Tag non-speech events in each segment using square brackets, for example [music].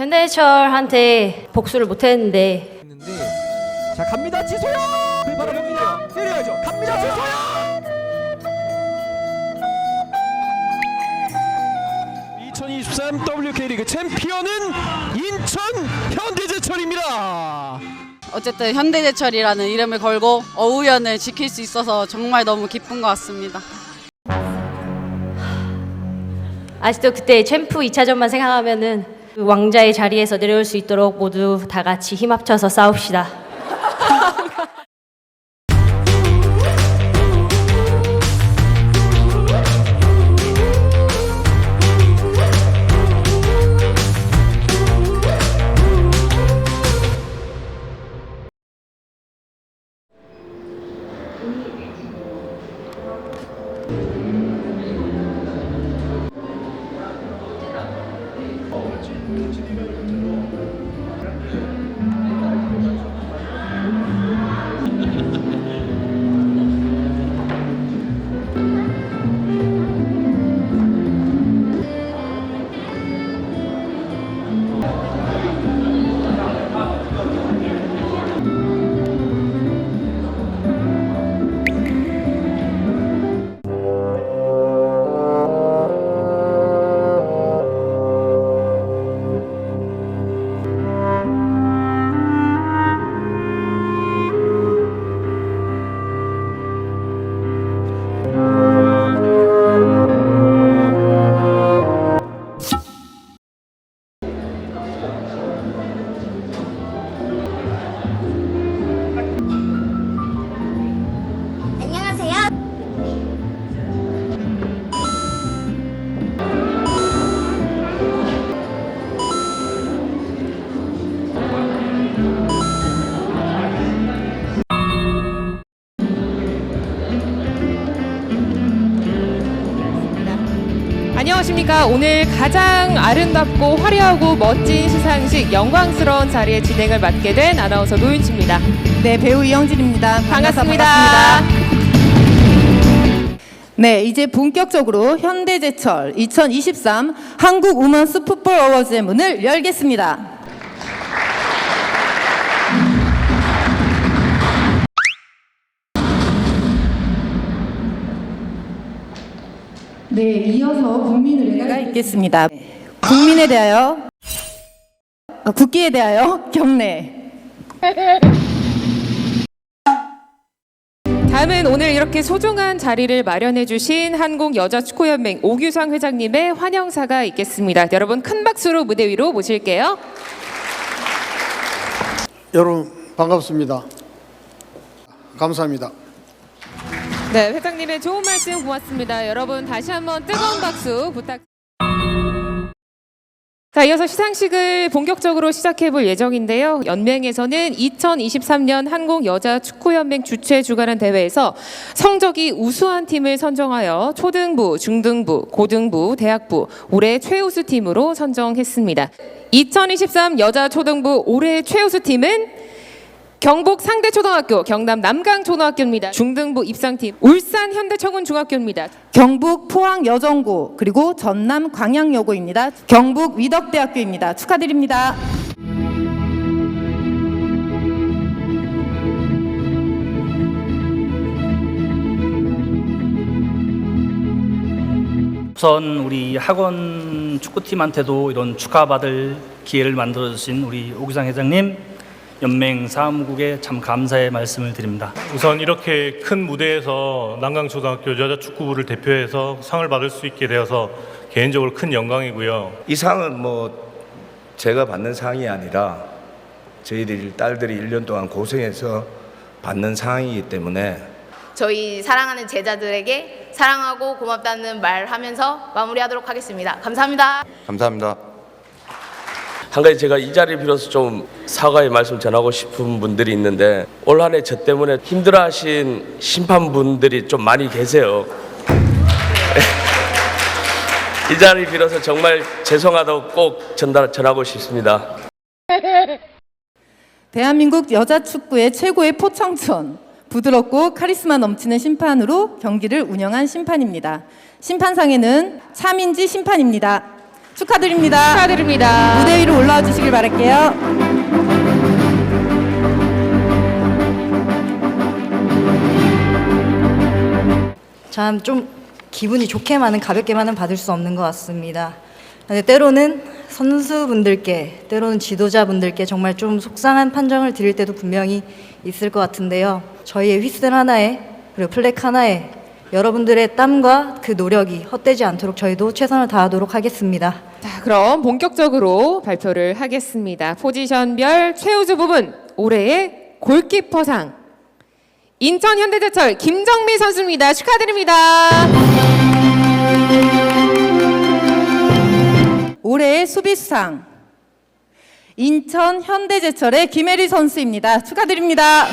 현대철한테 복수를 못했는데. 했는데 자 갑니다. 지소연 을 바라봅니다. 때려야죠. 갑니다. 지소연 2023 WK리그 챔피언은 인천 현대제철입니다. 어쨌든 현대제철이라는 이름을 걸고 어우연을 지킬 수 있어서 정말 너무 기쁜 것 같습니다. 아직도 그때 챔프 2차전만 생각하면은 그 왕자의 자리에서 내려올 수 있도록 모두 다 같이 힘 합쳐서 싸웁시다. Thank. 안녕하십니까. 오늘 가장 아름답고 화려하고 멋진 시상식 영광스러운 자리에 진행을 맡게 된 아나운서 노윤치입니다. 네, 배우 이영진입니다. 만나서 반갑습니다. 반갑습니다. 네, 이제 본격적으로 현대제철 2023 한국 우먼스 풋볼 어워즈의 문을 열겠습니다. 네, 이어서 국민의례가 있겠습니다. 국민에 대하여 어, 국기에 대하여 [laughs] 경례. 다음은 오늘 이렇게 소중한 자리를 마련해 주신 한국 여자축구연맹 오규상 회장님의 환영사가 있겠습니다. 여러분 큰 박수로 무대 위로 모실게요. 여러분 반갑습니다. 감사합니다. 네, 회장님의 좋은 말씀 고맙습니다. 여러분 다시 한번 뜨거운 박수 부탁. 자, 이어서 시상식을 본격적으로 시작해 볼 예정인데요. 연맹에서는 2023년 한국 여자 축구 연맹 주최 주관한 대회에서 성적이 우수한 팀을 선정하여 초등부, 중등부, 고등부, 대학부 올해 최우수 팀으로 선정했습니다. 2023 여자 초등부 올해 최우수 팀은 경북 상대초등학교, 경남 남강초등학교입니다. 중등부 입상팀 울산 현대청운중학교입니다. 경북 포항 여정고 그리고 전남 광양여고입니다. 경북 위덕대학교입니다. 축하드립니다. 우선 우리 학원 축구팀한테도 이런 축하받을 기회를 만들어 주신 우리 오기상 회장님 연맹 사무국에 참 감사의 말씀을 드립니다. 우선 이렇게 큰 무대에서 난강초등학교 여자 축구부를 대표해서 상을 받을 수 있게 되어서 개인적으로 큰 영광이고요. 이 상은 뭐 제가 받는 상이 아니라 저희들 딸들이 1년 동안 고생해서 받는 상이기 때문에 저희 사랑하는 제자들에게 사랑하고 고맙다는 말 하면서 마무리하도록 하겠습니다. 감사합니다. 감사합니다. 한 가지 제가 이 자리를 빌어서 좀 사과의 말씀 전하고 싶은 분들이 있는데 올 한해 저 때문에 힘들어하신 심판분들이 좀 많이 계세요. [laughs] 이 자리를 빌어서 정말 죄송하다고 꼭 전달 전하고 싶습니다. 대한민국 여자 축구의 최고의 포청천. 부드럽고 카리스마 넘치는 심판으로 경기를 운영한 심판입니다. 심판상에는 차민지 심판입니다. 축하드립니다. 축하드립니다. 무대 위로 올라와 주시길 바랄게요. 참 좀 기분이 좋게만은 가볍게만은 받을 수 없는 것 같습니다. 근데 때로는 선수분들께, 때로는 지도자분들께 정말 좀 속상한 판정을 드릴 때도 분명히 있을 것 같은데요. 저희의 휘슬 하나에 그리고 플렉 하나에 여러분들의 땀과 그 노력이 헛되지 않도록 저희도 최선을 다하도록 하겠습니다. 자, 그럼 본격적으로 발표를 하겠습니다. 포지션별 최우수 부분 올해의 골키퍼상 인천 현대제철 김정미 선수입니다. 축하드립니다. 올해의 수비수상 인천 현대제철의 김혜리 선수입니다. 축하드립니다.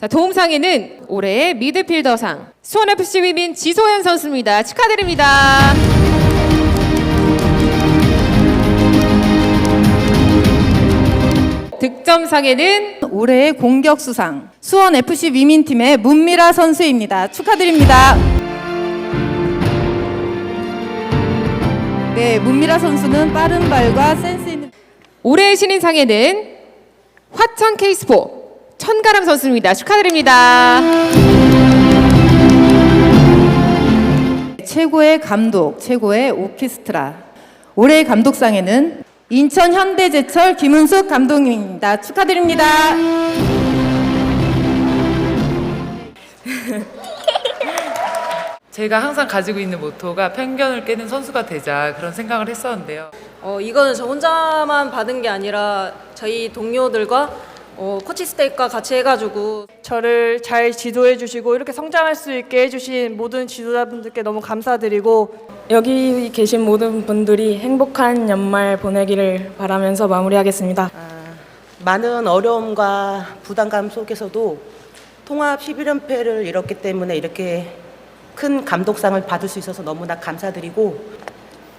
자, 도움상에는 올해의 미드필더상 수원FC 위민 지소연 선수입니다. 축하드립니다. 득점상에는 올해의 공격수상 수원 FC 위민팀의 문미라 선수입니다. 축하드립니다. 네, 문미라 선수는 빠른 발과 센스 있는 올해의 신인상에는 화천 케이스포 천가람 선수입니다. 축하드립니다. 최고의 감독, 최고의 오케스트라. 올해의 감독상에는 인천 현대제철 김은숙 감독님입니다. 축하드립니다. [laughs] 제가 항상 가지고 있는 모토가 편견을 깨는 선수가 되자 그런 생각을 했었는데요. 어, 이거는 저 혼자만 받은 게 아니라 저희 동료들과 어, 코치 스태프과 같이 해가지고 저를 잘 지도해 주시고 이렇게 성장할 수 있게 해주신 모든 지도자분들께 너무 감사드리고 여기 계신 모든 분들이 행복한 연말 보내기를 바라면서 마무리하겠습니다. 많은 어려움과 부담감 속에서도 통합 11연패를 이뤘기 때문에 이렇게 큰 감독상을 받을 수 있어서 너무나 감사드리고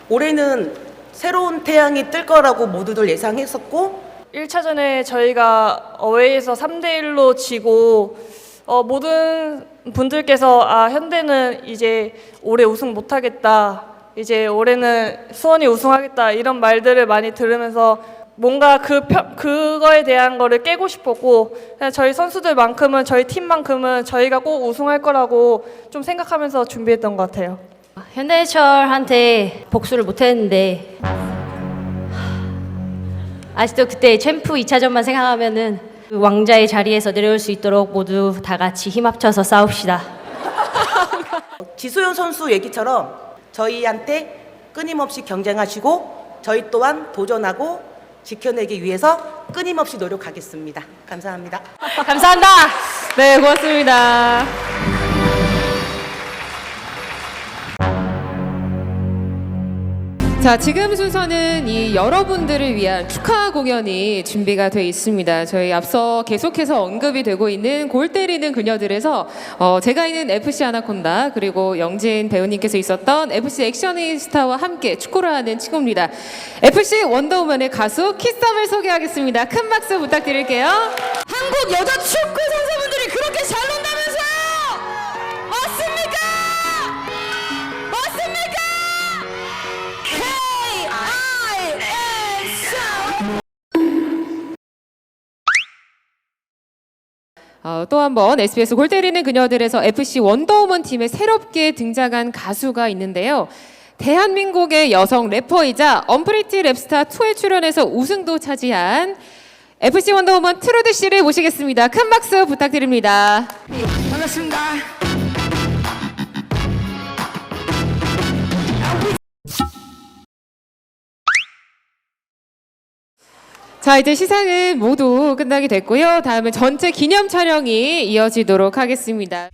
올해는 새로운 태양이 뜰 거라고 모두들 예상했었고 1차전에 저희가 어웨이에서 3대 1로 지고 어, 모든 분들께서 아 현대는 이제 올해 우승 못하겠다 이제 올해는 수원이 우승하겠다 이런 말들을 많이 들으면서 뭔가 그 펴- 그거에 대한 거를 깨고 싶었고 저희 선수들만큼은 저희 팀만큼은 저희가 꼭 우승할 거라고 좀 생각하면서 준비했던 것 같아요. 현대철한테 복수를 못했는데 아직도 그때 챔프 2차전만 생각하면은 그 왕자의 자리에서 내려올 수 있도록 모두 다 같이 힘 합쳐서 싸웁시다. [laughs] 지소연 선수 얘기처럼 저희한테 끊임없이 경쟁하시고 저희 또한 도전하고 지켜내기 위해서 끊임없이 노력하겠습니다. 감사합니다. [laughs] 감사합니다. 네, 고맙습니다. 자, 지금 순서는 이 여러분들을 위한 축하 공연이 준비가 돼 있습니다. 저희 앞서 계속해서 언급이 되고 있는 골 때리는 그녀들에서 어, 제가 있는 FC 아나콘다 그리고 영진 배우님께서 있었던 FC 액션이스타와 함께 축구를 하는 친구입니다. FC 원더우먼의 가수 키썸을 소개하겠습니다. 큰 박수 부탁드릴게요. 한국 여자 축구 선수분들이 그렇게 잘 논다 어, 또 한 번 SBS 골 때리는 그녀들에서 FC 원더우먼 팀에 새롭게 등장한 가수가 있는데요. 대한민국의 여성 래퍼이자 언프리티 랩스타 2에 출연해서 우승도 차지한 FC 원더우먼 트루드 씨를 모시겠습니다. 큰 박수 부탁드립니다. 반갑습니다. 자, 이제 시상은 모두 끝나게 됐고요. 다음은 전체 기념 촬영이 이어지도록 하겠습니다.